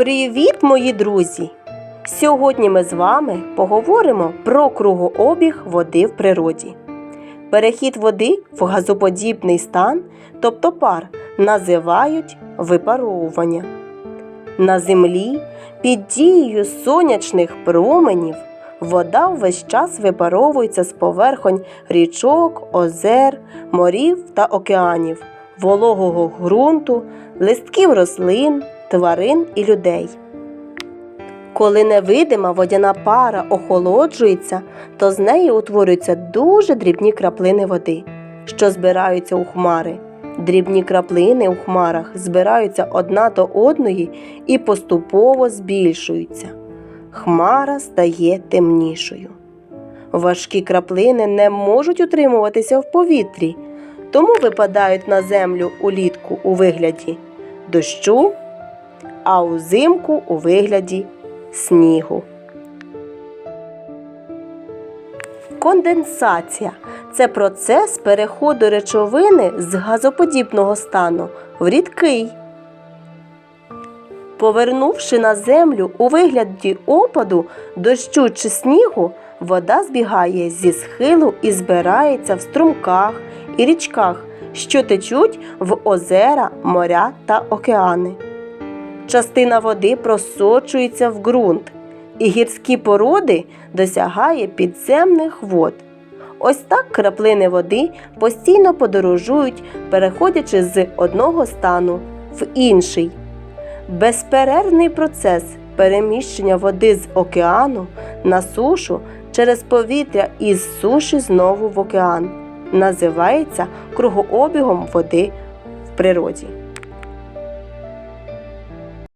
Привіт, мої друзі! Сьогодні ми з вами поговоримо про кругообіг води в природі. Перехід води в газоподібний стан, тобто пар, називають випаровування. На землі під дією сонячних променів вода весь час випаровується з поверхонь річок, озер, морів та океанів, вологого ґрунту, листків рослин, тварин і людей. Коли невидима водяна пара охолоджується, то з неї утворюються дуже дрібні краплини води, що збираються у хмари. Дрібні краплини у хмарах збираються одна до одної і поступово збільшуються. Хмара стає темнішою. Важкі краплини не можуть утримуватися в повітрі, тому випадають на землю улітку у вигляді дощу, а узимку у вигляді снігу. Конденсація це процес переходу речовини з газоподібного стану в рідкий. Повернувши на землю у вигляді опаду, дощу чи снігу, вода збігає зі схилу і збирається в струмках і річках, що течуть в озера, моря та океани. Частина води просочується в ґрунт, і гірські породи досягає підземних вод. Ось так краплини води постійно подорожують, переходячи з одного стану в інший. Безперервний процес переміщення води з океану на сушу через повітря і з суші знову в океан називається кругообігом води в природі.